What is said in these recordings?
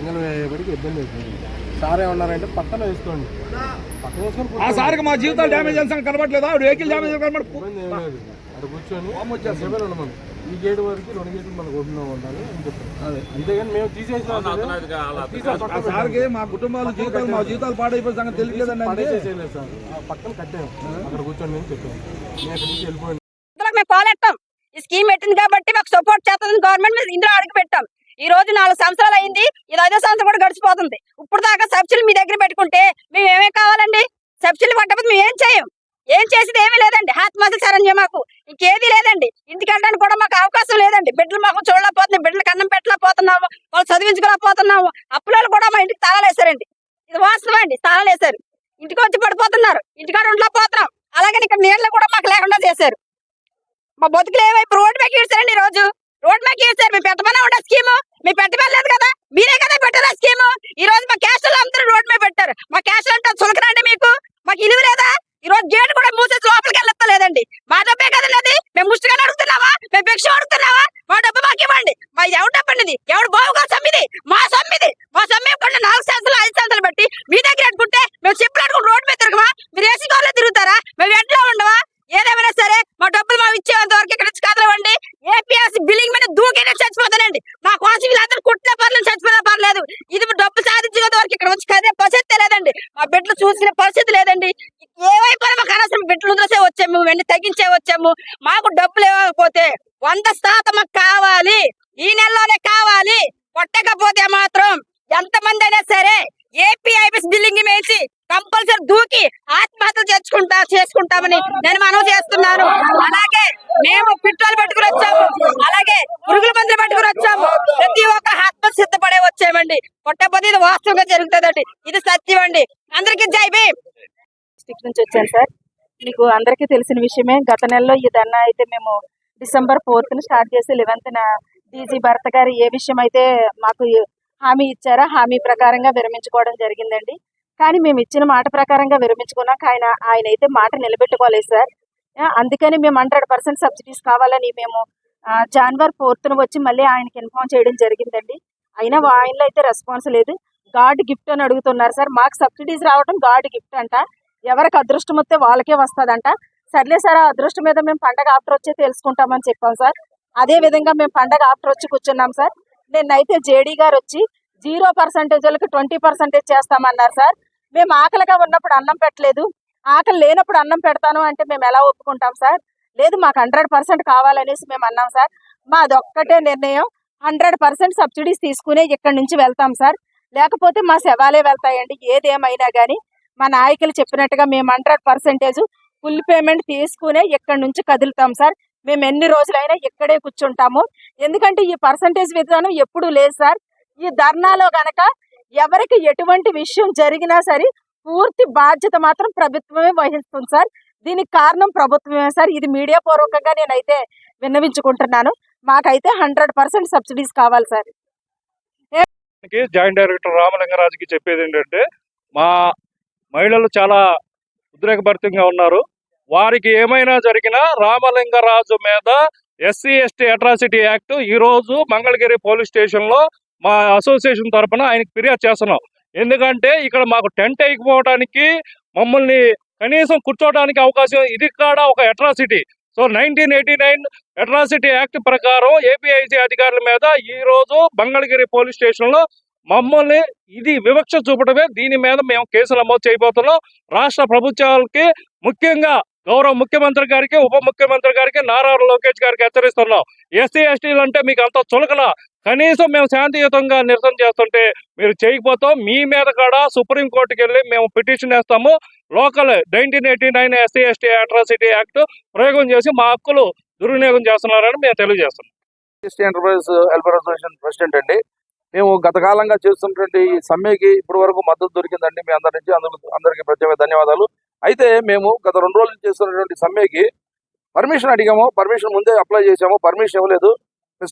ఇబ్బంది అవుతుంది. సార్ ఏమన్నారంటే పక్కన వేసుకోండి. పక్కన వేసుకొని ఆ సార్కి మా జీవితాలు డ్యామేజ్ చేస్తాను కనబడలేదా వెహికల్ డ్యామేజ్ కనబడి ఇబ్బంది ఏం లేదు. అక్కడ కూర్చొని ఉండమని. ఈ గేట్ వరకు రెండు గేట్లు మనకు ఓపెన్ ఉండాలి అని చెప్పారు. అంతేగాని మేము తీసేసిన ఆ సార్కి మా కుటుంబాల జీవితాలు మా జీవితాలు పాడైపోయిన సంగతి తెలియలేదండి అంటే. పడేసేసేయలేదు సార్ పక్కన కట్టాము అక్కడ కూర్చొని నేను చెప్పాను నేను అక్కడి నుంచి వెళ్ళిపోయాను. మేము పాలెట్టాం ఈ స్కీమ్ పెట్టింది కాబట్టి మాకు సపోర్ట్ చేస్తుంది గవర్నమెంట్ మేము ఇందులో అడుగు పెట్టాం. ఈ రోజు నాలుగు సంవత్సరాలు అయింది ఇది ఐదో సంవత్సరం కూడా గడిచిపోతుంది. ఇప్పుడు దాకా సబ్సిడీలు మీ దగ్గర పెట్టుకుంటే మేము ఏమేమి కావాలండి? సబ్సిడీలు పట్టకపోతే మేము ఏం చేయం? ఏం చేసేది ఏమీ లేదండి. ఆత్మహత్య సరంజ మాకు ఇంకేది లేదండి. ఇంటికి వెళ్ళడానికి కూడా మాకు అవకాశం లేదండి. బిడ్డలు మాకు చూడలేకపోతున్నాయి బిడ్డలు అన్నం పెట్టలేకపోతున్నాము. వాళ్ళు చదివించుకోలేకపోతున్నాము. అప్పులలో కూడా మా ఇంటికి తాళలేసారండి ఇది వాస్తవం అండి. తాళలేశారు ఇంటికి వచ్చి పడిపోతున్నారు. ఇంటికాడ ఉండలేకపోతున్నాం. అలాగే ఇక్కడ నీళ్ళు కూడా మాకు లేకుండా చేశారు. మా బతుకులు ఏమైపు రోడ్డు పెట్టి ఈ రోజు? రోడ్ మీద ఈడ్చారు మీ పెట్టమనే ఉండే స్కీము. మీ పెట్టలేదు కదా. మీరే కదా పెట్టారు ఆ స్కీము? ఈ రోజు మా క్యాష్ అందరూ రోడ్ మీద పెట్టారు. మా క్యాష్ అంటే చులకనండి మీకు. మాకు ఇలువ లేదా? ఈ రోజు గేట్ కూడా మూసేసి లోపలికి వెళ్ళలేదండి మా డబ్బే కదండి అది మేము ముష్టిగానే అడుగుతున్నావా మేము భిక్ష అడుగుతున్నావా మా డబ్బు మాకు ఇవ్వండి మా ఎవరు డబ్బండి ఇది ఎవడు బావుగా సమ్మిది మా సమ్మిది మా సమ్మె కొన్ని నాలుగు సంవత్సరాలు ఐదు సంవత్సరాలు బట్టి మీ దగ్గర అనుకుంటే మేము చెప్పులు అడుగుని రోడ్డు మీద తిరగమా మీరు ఏసీ కార్లో తిరుగుతారా మేము ఎట్లా ఉండవా ఏదేమైనా సరే మా డబ్బులు మా ఇచ్చేంత వరకు ఇక్కడ నుంచి కదలవండి ఏపీఎస్ బిల్లింగ్ మీద దూకినే చచ్చిపోతానండి నా కోసం వీళ్ళందరూ కుట్టిన పర్లేదు చచ్చిపోయినా పర్లేదు ఇది డబ్బు సాధించేంత వరకు ఇక్కడ వచ్చి కదే పరిస్థితి లేదండి మా బిడ్డలు చూసిన పరిస్థితి లేదండి ఏవైపోయినా మాకు అనవసరం బిడ్డలు వదిలేసే వచ్చాము వెండి తగ్గించే వచ్చాము మాకు డబ్బులు ఇవ్వకపోతే వంద శాతం మాకు కావాలి ఈ నెలలోనే కావాలి. కొట్టకపోతే మాత్రం ఎంతమంది అయినా సరే ఏపీఐఎస్ బిల్లింగ్ వేసి కంపల్సరీ దూకి ఆత్మహత్యలు చేసుకుంటా చేసుకుంటామని నేను మనవి చేస్తున్నాను. అలాగే మేము పెట్రోల్ పట్టుకుని వచ్చాము అలాగే పురుగుల మందులు పట్టుకుని వచ్చాము. ప్రతి ఒక్క ఆత్మ సిద్ధపడే వచ్చామండి. కొట్టకపోతే ఇది వాస్తవంగా జరుగుతుందండి. ఇది సత్యం అండి. అందరికీ జై భీమ్. డిస్ట్రిక్ట్ నుంచి వచ్చాను సార్. మీకు అందరికీ తెలిసిన విషయమే గత నెలలో ఈ ధర్నా అయితే మేము డిసెంబర్ ఫోర్త్ని స్టార్ట్ చేసి లెవెన్త్న డీజీ భరత్ గారు ఏ విషయం అయితే మాకు హామీ ఇచ్చారో హామీ ప్రకారంగా విరమించుకోవడం జరిగిందండి. కానీ మేము ఇచ్చిన మాట ప్రకారంగా విరమించుకున్నాక ఆయన ఆయన అయితే మాట నిలబెట్టుకోలేదు సార్. అందుకని మేము హండ్రెడ్ పర్సెంట్ సబ్సిడీస్ కావాలని మేము జనవరి ఫోర్త్న వచ్చి మళ్ళీ ఆయనకి ఇన్ఫార్మ్ చేయడం జరిగిందండి. అయినా ఆయనలో అయితే రెస్పాన్స్ లేదు. గాడ్ గిఫ్ట్ అని అడుగుతున్నారు సార్. మాకు సబ్సిడీస్ రావడం గాడ్ గిఫ్ట్ అంట. ఎవరికి అదృష్టం వస్తే వాళ్ళకే వస్తుందంట. సర్లే సార్ ఆ అదృష్టం మీద మేము పండగ ఆఫ్టర్ వచ్చే తెలుసుకుంటామని చెప్పాం సార్. అదే విధంగా మేము పండగ ఆఫ్టర్ వచ్చి కూర్చున్నాం సార్. నిన్నైతే జేడీ గారు వచ్చి జీరో పర్సెంటేజ్ వాళ్ళకి ట్వంటీ పర్సెంటేజ్ చేస్తామన్నారు సార్. మేము ఆకలిగా ఉన్నప్పుడు అన్నం పెట్టలేదు. ఆకలి లేనప్పుడు అన్నం పెడతాను అంటే మేము ఎలా ఒప్పుకుంటాం సార్? లేదు మాకు హండ్రెడ్ పర్సెంట్ కావాలనేసి మేము అన్నాం సార్. మాది ఒక్కటే నిర్ణయం. హండ్రెడ్ పర్సెంట్ సబ్సిడీస్ తీసుకునే ఇక్కడ నుంచి వెళ్తాం సార్. లేకపోతే మా శవాలే వెళ్తాయండి. ఏదేమైనా కానీ మా నాయకులు చెప్పినట్టుగా మేము హండ్రెడ్ పర్సెంటేజ్ ఫుల్ పేమెంట్ తీసుకునే ఇక్కడ నుంచి కదులుతాం సార్? మేము ఎన్ని రోజులైనా ఇక్కడే కూర్చుంటాము. ఎందుకంటే ఈ పర్సంటేజ్ విధానం ఎప్పుడూ లేదు సార్. ఈ ధర్నాలో గనక ఎవరికి ఎటువంటి విషయం జరిగినా సరే పూర్తి బాధ్యత మాత్రం ప్రభుత్వమే వహిస్తుంది సార్. దీనికి కారణం ప్రభుత్వమే సార్. ఇది మీడియా పూర్వకంగా నేనైతే విన్నవించుకుంటున్నాను. మాకైతే హండ్రెడ్ పర్సెంట్ సబ్సిడీస్ కావాలి సార్. జాయింట్ డైరెక్టర్ రామలింగరాజుకి చెప్పేది ఏంటంటే మా మహిళలు చాలా ఉద్రేకభరితంగా ఉన్నారు. వారికి ఏమైనా జరిగినా రామలింగరాజు మీద ఎస్సీ ఎస్టీ అట్రాసిటీ యాక్ట్ ఈ రోజు మంగళగిరి పోలీస్ స్టేషన్లో మా అసోసియేషన్ తరపున ఆయనకి ఫిర్యాదు చేస్తున్నాం. ఎందుకంటే ఇక్కడ మాకు టెంట్ వేయకపోవడానికి మమ్మల్ని కనీసం కూర్చోవడానికి అవకాశం ఇది కూడా ఒక atrocity. So nineteen eighty nine atrocity act ప్రకారం ఏపీఐసి అధికారుల మీద ఈ రోజు మంగళగిరి పోలీస్ స్టేషన్లో మమ్మల్ని ఇది వివక్ష చూపడమే దీని మీద మేము కేసు నమోదు చేయబోతున్నాం. రాష్ట్ర ప్రభుత్వాలకి ముఖ్యంగా గౌరవ ముఖ్యమంత్రి గారికి ఉప ముఖ్యమంత్రి గారికి నారా లోకేష్ గారికి హెచ్చరిస్తున్నాం. ఎస్సీ ఎస్టీలు అంటే మీకు అంత చులకన. కనీసం మేము శాంతియుతంగా నిరసన చేస్తుంటే మీరు చేయకపోతాం. మీ మీద కూడా సుప్రీంకోర్టుకి వెళ్ళి మేము పిటిషన్ వేస్తాము. Local nineteen eighty nine SC ST atrocity act ప్రయోగం చేసి మా హక్కులు దుర్వినియోగం చేస్తున్నారని మేము తెలియజేస్తున్నాం. ST enterprise welfare association president అండి. మేము గత కాలంగా చేస్తున్నటువంటి ఈ సమ్మెకి ఇప్పటి వరకు మద్దతు దొరికిందండి మీ అందరి నుంచి. అందరికి అందరికీ ప్రత్యేక ధన్యవాదాలు. అయితే మేము గత రెండు రోజులు చేస్తున్నటువంటి సమ్మెకి పర్మిషన్ అడిగాము. పర్మిషన్ ముందే అప్లై చేసాము పర్మిషన్ ఇవ్వలేదు.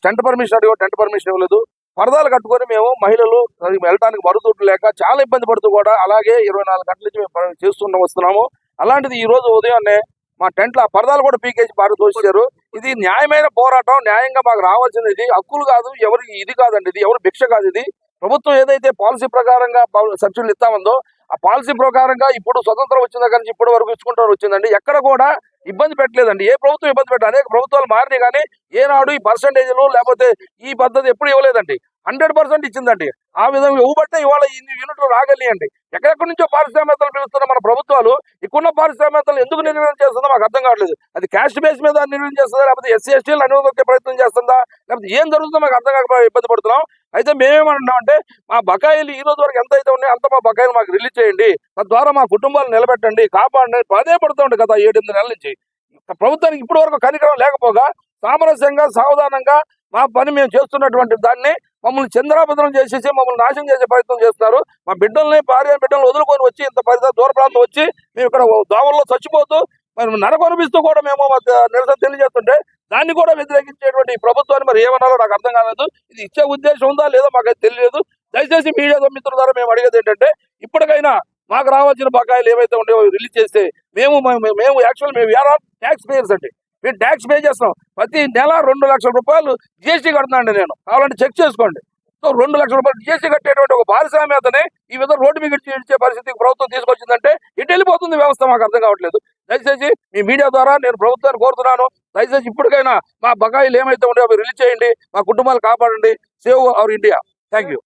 టెంట్ పర్మిషన్ అడిగాము. టెంట్ పర్మిషన్ ఇవ్వలేదు. పరదాలు కట్టుకొని మేము మహిళలు వెళ్ళడానికి మరుతుట్లు లేక చాలా ఇబ్బంది పడుతూ కూడా అలాగే ఇరవై నాలుగు గంటల నుంచి మేము చేస్తున్న వస్తున్నాము. అలాంటిది ఈ రోజు ఉదయాన్నే మా టెంట్లో ఆ పరదాలు కూడా పీకేసి బాగా తోసారు ఇది న్యాయమైన పోరాటం న్యాయంగా మాకు రావాల్సింది ఇది. హక్కులు కాదు ఎవరికి ఇది కాదండి ఇది ఎవరు భిక్ష కాదు ఇది. ప్రభుత్వం ఏదైతే పాలసీ ప్రకారంగా సబ్సిడీలు ఇస్తామందో ఆ పాలసీ ప్రకారంగా ఇప్పుడు స్వతంత్రం వచ్చిన దగ్గర నుంచి ఇప్పటి వరకు ఇచ్చుకుంటూ వచ్చిందండి. ఎక్కడ కూడా ఇబ్బంది పెట్టలేదండి. ఏ ప్రభుత్వం ఇబ్బంది పెట్టలేదు. అనేక ప్రభుత్వాలు మారినాయి కానీ ఏనాడు ఈ పర్సంటేజ్లు లేకపోతే ఈ పద్ధతి ఎప్పుడు ఇవ్వలేదండి. హండ్రెడ్ పర్సెంట్ ఇచ్చిందండి. ఆ విధంగా ఇవ్వబట్టే ఇవాళ ఇన్ని యూనిట్లు రాగలియండి. ఎక్కడెక్కడి నుంచో పారిశ్రామికలు పిలుస్తున్న మన ప్రభుత్వాలు ఇక్కడున్న పారిశ్రామికలు ఎందుకు నిర్వహణ చేస్తుందో మాకు అర్థం కావట్లేదు. అది క్యాస్ట్ బేస్ మీద నిర్వహణ చేస్తుందా లేకపోతే ఎస్సీ ఎస్టీలు అనుమతి ప్రయత్నం చేస్తుందా లేకపోతే ఏం జరుగుతుందో మాకు అర్థం కాక ఇబ్బంది పడుతున్నాం. అయితే మేమేమన్నాం అంటే మా బకాయిలు ఈ రోజు వరకు ఎంత అయితే ఉన్నాయో అంత మా బకాయిలు మాకు రిలీజ్ చేయండి. తద్వారా మా కుటుంబాలు నిలబెట్టండి కాపాడండి. పదే పడుతుంది కదా ఏడెనిమిది నెలల నుంచి. ప్రభుత్వానికి ఇప్పటి వరకు కార్యక్రమం లేకపోగా సామరస్యంగా సావధానంగా మా పని మేము చేస్తున్నటువంటి దాన్ని మమ్మల్ని చంద్రాభద్రం చేసేసి మమ్మల్ని నాశనం చేసే ప్రయత్నం చేస్తున్నారు. మా బిడ్డల్ని భార్య బిడ్డలు వదులుకొని వచ్చి ఇంత పరిసర దూర ప్రాంతం వచ్చి మేము ఇక్కడ దోవల్లో చచ్చిపోతూ మరి నరకొనిపిస్తూ కూడా మేము నిరసన తెలియజేస్తుంటే దాన్ని కూడా వ్యతిరేకించేటువంటి ఈ ప్రభుత్వాన్ని మరి ఏమన్నారో నాకు అర్థం కాలేదు. ఇది ఇచ్చే ఉద్దేశం ఉందా లేదో మాకు అది తెలియదు దయచేసి మీడియా మిత్రుల ద్వారా మేము అడిగేది ఏంటంటే ఇప్పటికైనా మాకు రావాల్సిన బకాయిలు ఏవైతే ఉండేవో రిలీజ్ చేస్తే మేము మేము- మేము యాక్చువల్ మేము ఆర్ ట్యాక్స్ పేయర్స్ అండి. మేము ట్యాక్స్ పే చేస్తాం. ప్రతి నెల రెండు లక్షల రూపాయలు జిఎస్టీ కడుతున్నాండి నేను. కావాలంటే చెక్ చేసుకోండి. సో రెండు లక్షల రూపాయలు జిఎస్టీ కట్టేటువంటి ఒక పారిశ్రామికతని ఈ విధంగా రోడ్డు మీద ఇచ్చే పరిస్థితికి ప్రభుత్వం తీసుకొచ్చిందంటే ఇటు వెళ్ళిపోతుంది వ్యవస్థ మాకు అర్థం కావట్లేదు. దయచేసి మీ మీడియా ద్వారా నేను ప్రభుత్వాన్ని కోరుతున్నాను. దయచేసి ఇప్పటికైనా మా బకాయిలు ఏమైతే ఉండే అవి రిలీజ్ చేయండి. మా కుటుంబాలు కాపాడండి. Save our India. Thank you